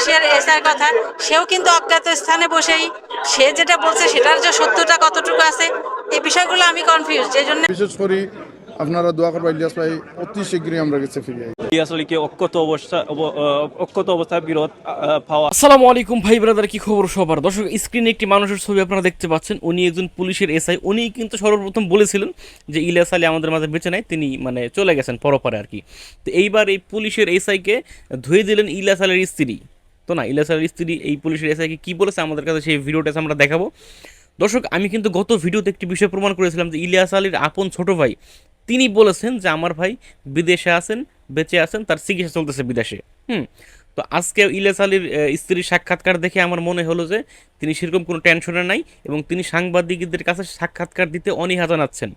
পুলিশের এসআর কথা। সেও কিন্তু অজ্ঞাত স্থানে বসেই সে যেটা বলছে সেটার যে সত্যটা কতটুকু আছে এই বিষয়গুলো আমি কনফিউজ যে জন্য বিশেষ করে আপনারা দোয়া করবা ইলিয়াস ভাই অতি শীঘ্রই আমরা কাছে ফিরে ইলিয়াস আলীকে অক্ষত অবস্থা অক্ষত অবস্থায় বিরোধ পাওয়া। আসসালামু আলাইকুম ভাই ব্রাদার কি খবর সবার? দর্শক স্ক্রিনে একটি মানুষের ছবি আপনারা দেখতে পাচ্ছেন। উনি একজন পুলিশের এসআই উনি কিন্তু সর্বপ্রথম বলেছিলেন যে ইলিয়াস আলী আমাদের মাঝে বেঁচে নাই তিনি মানে চলে গেছেন পরপরে আর কি। তো এইবার এই পুলিশের এসআইকে ধুয়ে দিলেন ইলিয়াস আলীর স্ত্রী। তো না ইলিয়াস আলীর স্ত্রী এই পুলিশের এসআইকে কি বলেছে আমাদের কাছে সেই ভিডিওটা আমরা দেখাবো। দর্শক, আমি কিন্তু গত ভিডিওতে একটি বিষয় প্রমাণ করেছিলাম যে ইলিয়াস আলীর আপন ছোট ভাই, তিনি বলেছেন যে আমার ভাই বিদেশে আছেন, বেঁচে আছেন, তার চিকিৎসা চলতেছে বিদেশে। হুম, তো আজকে ইলিয়াস আলীর স্ত্রীর সাক্ষাৎকার দেখে আমার মনে হলো যে তিনি সেরকম কোনো টেনশনে নাই এবং তিনি সাংবাদিকদের কাছে সাক্ষাৎকার দিতে অনীহা জানাচ্ছেন।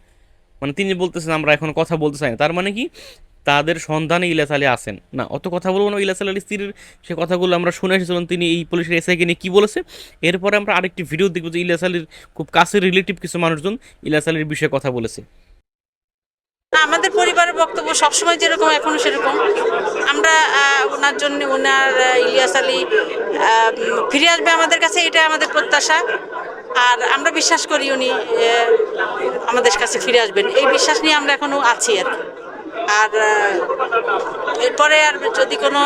মানে তিনি বলতেছেন, আমরা এখন কথা বলতে চাই না। তার মানে কি? তাদের সন্ধানে ইলিয়াস আলী আসেন। না, অত কথা বলব না ইলিয়াস আলীর স্ত্রীর সে কথাগুলো আমরা শুনে এসেছিলাম, তিনি এই পুলিশের এসআইকে নিয়ে কী বলেছে। এরপরে আমরা আরেকটি ভিডিও দেখব যে ইলিয়াস আলীর খুব কাছের রিলেটিভ কিছু মানুষজন ইলিয়াস আলীর বিষয়ে কথা বলেছে। আমাদের পরিবারের বক্তব্য সবসময় যেরকম, এখনও সেরকম। আমরা ওনার জন্য, ওনার ইলিয়াস আলী ফিরে আসবে আমাদের কাছে এটা আমাদের প্রত্যাশা। আর আমরা বিশ্বাস করি উনি আমাদের কাছে ফিরে আসবেন। এই বিশ্বাস নিয়ে আমরা এখনও আছি আর কি। আর এরপরে আর যদি কোনো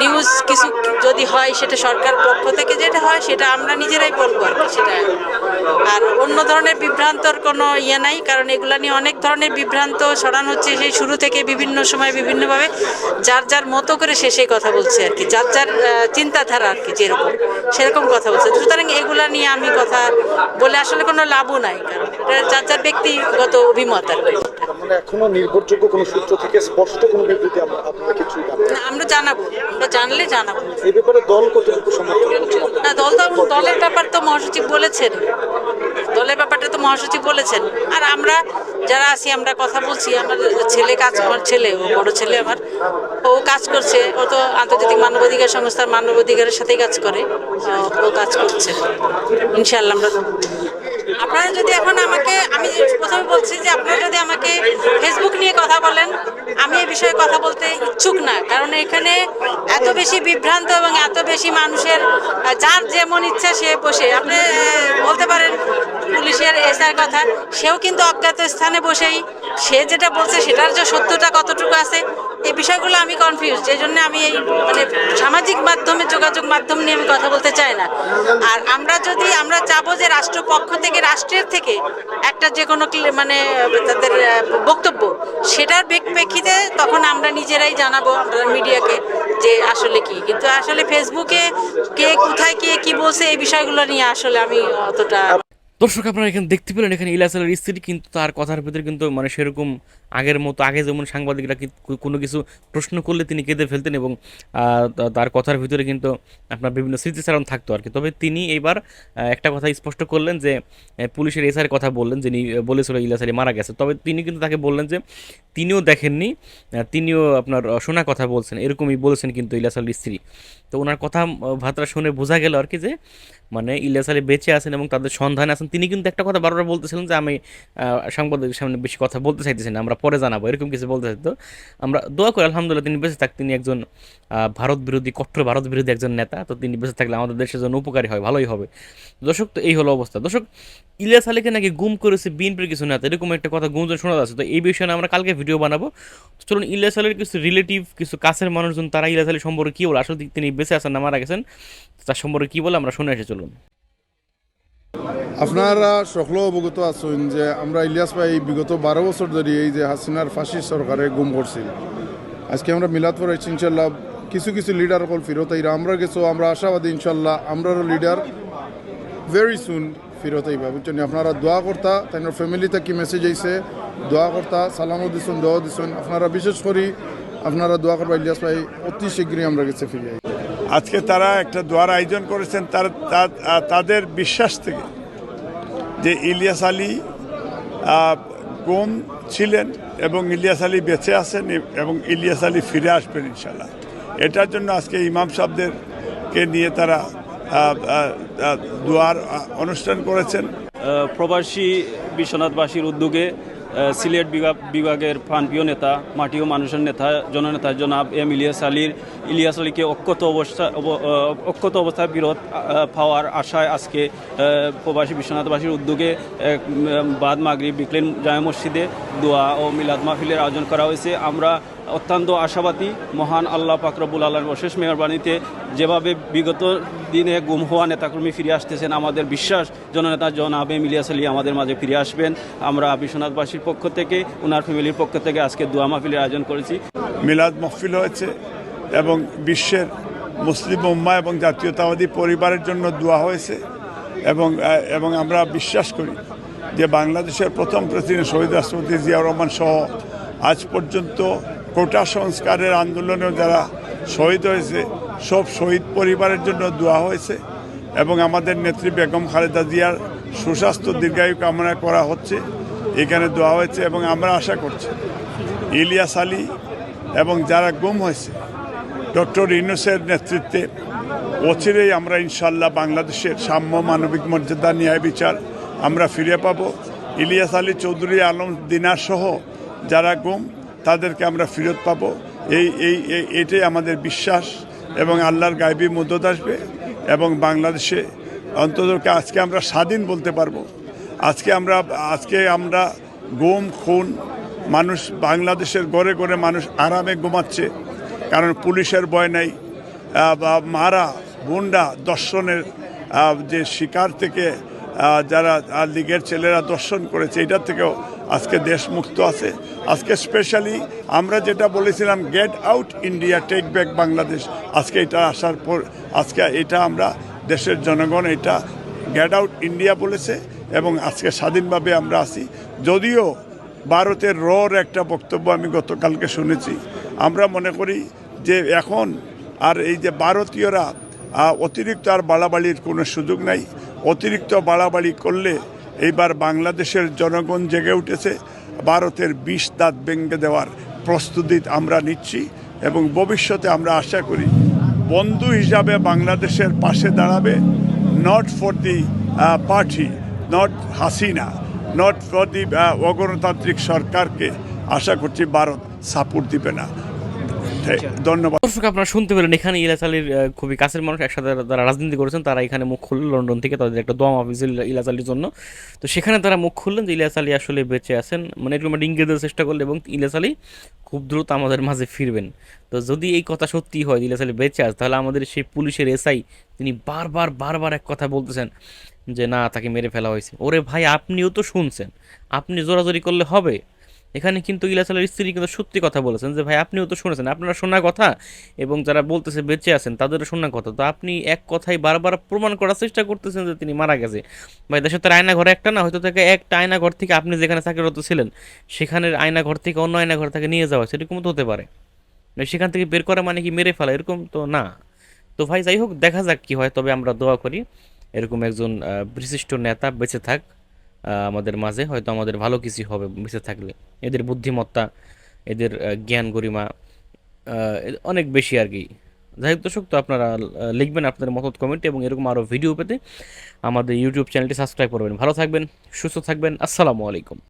নিউজ কিছু যদি হয় সেটা সরকার পক্ষ থেকে যেটা হয় সেটা আমরা নিজেরাই বলব আর কি, সেটা আর অন্য ধরনের বিভ্রান্তর কোনো ইয়ে নাই কারণ এগুলা নিয়ে অনেক ধরনের বিভ্রান্ত ছড়ানো হচ্ছে সেই শুরু থেকে বিভিন্ন সময় বিভিন্নভাবে যার যার মতো করে সে সেই কথা বলছে আর কি যার যার চিন্তাধারা আর কি যেরকম সেরকম কথা বলছে। সুতরাং এগুলা নিয়ে আমি কথা বলে আসলে কোনো লাভও নাই কারণ এটা যার যার ব্যক্তিগত অভিমত আর কি। মানে এখনও নির্ভরযোগ্য কোনো সূত্র থেকে স্পষ্ট কোনো বিবৃতি আমরা আপনারা কিছু আমরা জানাব আমরা জানলে জানাব। এই ব্যাপারে দল কতটুকু সমর্থন না দল তো দলের ব্যাপার তো মহাসচিব বলেছেন। দলের ব্যাপারটা তো মহাসচিব বলেছেন। আর আমরা যারা আছি, আমরা কথা বলছি, আমার ছেলে কাজ, আমার ছেলে, ও বড় ছেলে আমার, ও কাজ করছে, ও তো আন্তর্জাতিক মানবাধিকার সংস্থার মানবাধিকারের সাথেই কাজ করে, ও- কাজ করছে ইনশাল্লাহ আমরা আপনারা যদি এখন আমাকে, আমি প্রথমে বলছি যে আপনারা যদি আমাকে ফেসবুক নিয়ে কথা বলেন, আমি এই বিষয়ে কথা বলতে ইচ্ছুক না, কারণ এখানে এত বেশি বিভ্রান্ত এবং এত বেশি মানুষের, যার যেমন ইচ্ছা সে বসে। আপনি বলতে পারেন পুলিশের এসআর কথা, সেও কিন্তু অজ্ঞাত স্থানে বসেই, সে যেটা বলছে সেটার যে সত্যটা কতটুকু আছে, এই বিষয়গুলো আমি কনফিউজ যে জন্য আমি এই মানে সামাজিক মাধ্যমে, যোগাযোগ মাধ্যম নিয়ে আমি কথা বলতে চাই না। আর আমরা যদি, আমরা চাবো যে রাষ্ট্রপক্ষ থেকে, রাষ্ট্রের থেকে একটা যে কোনো মানে তাদের বক্তব্য, সেটার প্রেক- প্রেক্ষিতে তখন আমরা নিজেরাই জানাব আমরা মিডিয়াকে যে আসলে কি। কিন্তু আসলে ফেসবুকে কে কোথায়, কে কি বলছে, এই বিষয়গুলো নিয়ে আসলে আমি অতটা দর্শক, আপনারা এখানে দেখতে পেলেন, এখানে ইলিয়াস আলীর স্ত্রী, কিন্তু তার কথার ভিতরে কিন্তু মানে সেরকম আগের মতো, আগে যেমন সাংবাদিকরা কোনো কিছু প্রশ্ন করলে তিনি কেঁদে ফেলতেন এবং তার কথার ভিতরে কিন্তু আপনার বিভিন্ন স্মৃতিচারণ থাকতো আর কি। তবে তিনি এইবার একটা কথা স্পষ্ট করলেন যে পুলিশের এসআর কথা বললেন, যিনি বলেছিল ইলিয়াস আলী মারা গেছে। তবে তিনি কিন্তু তাকে বললেন যে, তিনিও দেখেননি তিনিও আপনার শোনা কথা বলছেন, এরকমই বলেছেন কিন্তু ইলিয়াস আলীর স্ত্রী। তো ওনার কথা ভাতরা শুনে বোঝা গেল আর কি যে মানে ইলিয়াস আলী বেঁচে আছেন এবং তাদের সন্ধানে আছেন তিনি কিন্তু একটা কথা বারবার বলতেছিলেন যে আমি আহ, সাংবাদিকের সামনে বেশি কথা বলতে চাইতেছি না আমরা পরে জানাব এরকম কিছু বলতে চাইতো। আমরা দোয়া করি আলহামদুলিল্লাহ তিনি বেঁচে থাক তিনি একজন ভারত বিরোধী কট্টর ভারত বিরোধী একজন নেতা তো তিনি বেঁচে থাকলে আমাদের দেশের জন্য উপকারী হয় ভালোই হবে। দর্শক তো এই হলো অবস্থা। দর্শক ইলিয়াস আলীকে নাকি গুম করেছে বিএনপির কিছু নেতা এরকম একটা কথা গুঞ্জন শোনা যাচ্ছে তো এই বিষয়ে আমরা কালকে ভিডিও বানাবো। চলুন ইলিয়াস আলীর কিছু রিলেটিভ কিছু কাছের মানুষজন তারা ইলিয়াস আলী সম্পর্কে কী বলে? আসলে তিনি বেঁচে আছেন না মারা গেছেন তার সম্পর্কে কী বলে আমরা শুনে এসে চলুন। আপনারা সকল অবগত আছেন যে আমরা ইলিয়াস ভাই বিগত বারো বছর ধরে এই যে হাসিনার ফাঁসি সরকারে গুম করছি আজকে আমরা মিলাদ পড়াইছি ইনশাল্লাহ কিছু কিছু লিডার কল ফিরত আইরা। আমরা গেছো, আমরা আশাবাদী, ইনশাল্লাহ আমরারও লিডার ভেরি সুন ফিরত আইবা। বুঝছেন আপনারা দোয়া করতা তাই ফ্যামিলিতে কি মেসেজ আইছে, দোয়া করতা, সালামও দিছুন দোয়া দিছুন। আপনারা বিশেষ করে আপনারা দোয়া করবা ইলিয়াস ভাই, অতি শীঘ্রই আমরা গেছে ফিরে আজকে তারা একটা দোয়ার আয়োজন করেছেন তার তাদের বিশ্বাস থেকে। যে ইলিয়াস আলী কোন ছিলেন এবং ইলিয়াস আলী বেঁচে আছেন এবং ইলিয়াস আলী ফিরে আসবেন ইনশাল্লাহ এটার জন্য আজকে ইমাম সাহেবদেরকে নিয়ে তারা দোয়ার অনুষ্ঠান করেছেন। প্রবাসী বিশ্বনাথবাসীর উদ্যোগে সিলেট বিভাগ বিভাগের প্রাণপ্রিয় নেতা, মাটি ও মানুষের নেতা, জননেতা জনাব এম ইলিয়াস আলীর, ইলিয়াস আলীকে অক্ষত অবস্থা অক্ষত অবস্থায় বিরোধ পাওয়ার আশায় আজকে প্রবাসী বিশ্বনাথবাসীর উদ্যোগে বাদ মাগরি বিকলেন জামা মসজিদে দোয়া ও মিলাদ মাহফিলের আয়োজন করা হয়েছে। আমরা অত্যন্ত আশাবাদী, মহান আল্লাহ পাকরবুল আল্লাহর অশেষ মেহরবানিতে যেভাবে বিগত দিনে গুম হওয়া নেতাকর্মী ফিরে আসতেছেন, আমাদের বিশ্বাস, জননেতা জনাব এম ইলিয়াস আলী আমাদের মাঝে ফিরে আসবেন। আমরা বিশ্বনাথবাসীর পক্ষ থেকে ওনার ফ্যামিলির পক্ষ থেকে আজকে দোয়া মাহফিলের আয়োজন করেছি। মিলাদ মহফিল হয়েছে এবং বিশ্বের মুসলিম উম্মা এবং জাতীয়তাবাদী পরিবারের জন্য দোয়া হয়েছে এবং এবং আমরা বিশ্বাস করি যে বাংলাদেশের প্রথম প্রেসিডেন্ট শহীদ রাষ্ট্রপতি জিয়াউর রহমান সহ আজ পর্যন্ত কোটা সংস্কারের আন্দোলনেও যারা শহীদ হয়েছে, সব শহীদ পরিবারের জন্য দোয়া হয়েছে এবং আমাদের নেত্রী বেগম খালেদা জিয়ার সুস্বাস্থ্য দীর্ঘায়ু কামনা করা হচ্ছে, এখানে দোয়া হয়েছে এবং আমরা আশা করছি। ইলিয়াস আলী এবং যারা গুম হয়েছে, ডক্টর ইউনুসের নেতৃত্বে অচিরেই আমরা ইনশাল্লাহ বাংলাদেশের সাম্য মানবিক মর্যাদা ন্যায় বিচার আমরা ফিরে পাব। ইলিয়াস আলী চৌধুরী আলম দিনার সহ যারা গুম তাদেরকে আমরা ফেরত পাব। এই এই এটাই আমাদের বিশ্বাস এবং আল্লাহর গায়েবী মদত আসবে এবং বাংলাদেশে অন্তত আজকে আমরা স্বাধীন বলতে পারব। আজকে আমরা আজকে আমরা গোম, খুন, মানুষ বাংলাদেশের গড়ে গড়ে মানুষ আরামে ঘুমাচ্ছে। কারণ পুলিশের ভয় নাই। বা মারা, গুন্ডা, দর্শনের যে শিকার থেকে যারা লীগের ছেলেরা দর্শন করেছে, এটার থেকেও আজকে দেশ মুক্ত আছে। আজকে স্পেশালি আমরা যেটা বলেছিলাম get out India take back Bangladesh আজকে এটা আসার পর, আজকে এটা আমরা দেশের জনগণ এটা গেট আউট ইন্ডিয়া বলেছে এবং আজকে স্বাধীনভাবে আমরা আছি। যদিও ভারতের রর একটা বক্তব্য আমি গতকালকে শুনেছি। আমরা মনে করি যে এখন আর এই যে ভারতীয়রা অতিরিক্ত আর বাড়াবাড়ির কোনো সুযোগ নাই। অতিরিক্ত বাড়াবাড়ি করলে এইবার বাংলাদেশের জনগণ জেগে উঠেছে। ভারতের বিষ দাঁত ভেঙে দেওয়ার প্রস্তুতি আমরা নিচ্ছি এবং ভবিষ্যতে আমরা আশা করি বন্ধু হিসাবে বাংলাদেশের পাশে দাঁড়াবে not for the party, not Hasina, not for the অগণতান্ত্রিক সরকারকে। আশা করছি ভারত সাপোর্ট দিবে না। ধন্যবাদ। দর্শক আপনারা শুনতে পেলেন এখানে ইলাস আলীর খুবই কাছের মানুষ একসাথে যারা রাজনীতি করেছেন তারা এখানে মুখ খুললেন লন্ডন থেকে তাদের একটা দোয়া অফিস ইলাস আলীর জন্য। তো সেখানে তারা মুখ খুললেন যে ইলাস আলী আসলে বেঁচে আছেন। মানে একটু আমরা ইঙ্গিত দেওয়ার চেষ্টা করলেন এবং ইলাস আলী খুব দ্রুত আমাদের মাঝে ফিরবেন। তো যদি এই কথা সত্যি হয় যে ইলাস আলী বেঁচে আছে তাহলে আমাদের সেই পুলিশের এসআই তিনি বারবার বারবার এক কথা বলতেছেন যে না তাকে মেরে ফেলা হয়েছে। ওরে ভাই আপনিও তো শুনছেন। আপনি জোরাজোরি করলে হবে? এখানে কিন্তু ইলিয়াস আলীর স্ত্রী কিন্তু সত্যি কথা বলেছেন যে, ভাই, আপনিও তো শুনেছেন, আপনারা শোনা কথা? এবং যারা বলতেছে বেঁচে আছেন, তাদেরও শোনা কথা। তো আপনি এক কথাই বারবার প্রমাণ করার চেষ্টা করতেছেন যে, তিনি মারা গেছে। ভাই, দেশের তার আয়না ঘরে একটা না, হয়তো থেকে একটা আয়না ঘর থেকে আপনি যেখানে চাকরিরত ছিলেন, সেখানের আয়না ঘর থেকে অন্য আয়না ঘর থেকে নিয়ে যাওয়া সেরকম তো হতে পারে। সেখান থেকে বের করা মানে কি মেরে ফেলা? এরকম তো না। তো ভাই, যাই হোক, দেখা যাক কি হয়, তবে আমরা দোয়া করি, এরকম একজন বিশিষ্ট নেতা বেঁচে থাক। আমাদের মাঝে, হয়তো আমাদের ভালো কিছু হবে বেঁচে থাকলে। এদের বুদ্ধিমত্তা, এদের জ্ঞান গরিমা অনেক বেশি আর কি। যাই হোক দর্শক, তো আপনারা লিখবেন আপনাদের মতামত কমেন্টে এবং এরকম আরও ভিডিও পেতে আমাদের ইউটিউব চ্যানেলটি সাবস্ক্রাইব করবেন। ভালো থাকবেন, সুস্থ থাকবেন, আসসালামু আলাইকুম।